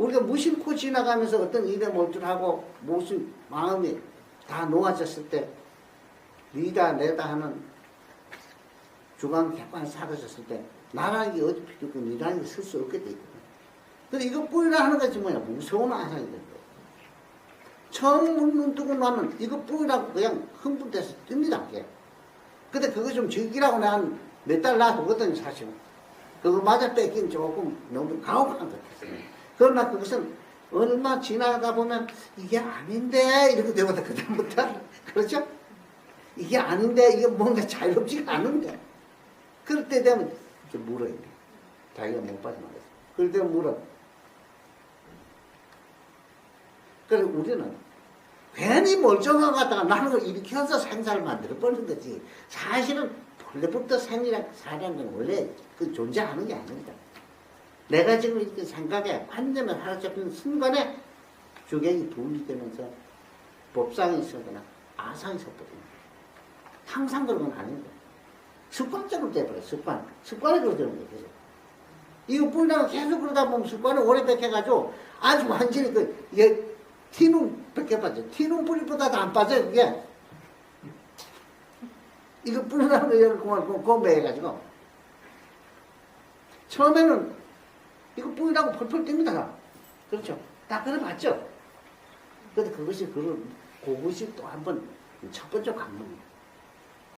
우리가 무심코 지나가면서 어떤 일에 몰두하고 무슨 마음이 다 놓아졌을 때 리다 내다 하는 주관 객관 사라졌을 때 나라는 게 어디 필요 없고 니라는 게 쓸 수 없게 돼 있거든. 근데 이거 뿌리라 하는 것이 뭐냐 무서운 아상이 된 거야. 처음 눈 뜨고 나면 이거 뿌리라고 그냥 흥분돼서 뜹니다. 그게. 근데 그거 좀 즐기라고 난 몇 달 놔두거든요 사실은. 그거 맞아 뺏긴 조금 너무 가혹한 것 같았어요. 그러나 그것은 얼마 지나다 보면 이게 아닌데 이렇게 되거든 그다음부터 그렇죠? 이게 아닌데 이게 뭔가 자유롭지가 않은데 그럴 때 되면 이제 물어요. 자기가 못 빠져나가서. 그럴 때 물어. 그래서 우리는 괜히 멀쩡한 거 갖다가 나는 걸 일으켜서 생사를 만들어 버리는 거지. 사실은 원래부터 생이랑 사라는 건 원래 그 존재하는 게 아닙니다. 내가 지금 이렇게 생각에 완전히 사로잡히는 순간에 주객이 분리되면서 법상이 있거나 아상이 섰거든요. 항상 그런 건 아닙니다. 습관적으로 돼버려요, 습관. 습관이 그러는 거예요, 계속. 이거 뿌리다가 계속 그러다 보면 습관을 오래 뺏겨가지고 아주 완전히 그, 이게 티눈 뺏겨 빠져. 티눈 뿌리보다도 안 빠져요, 그게. 이거 뿌리다가 이걸 그만 건배해가지고. 처음에는 이거 뿌리라고 펄펄 뜁니다. 그렇죠. 다 그래봤죠. 근데 그것이, 그런, 그것이 또 한 번 첫 번째 관문이에요.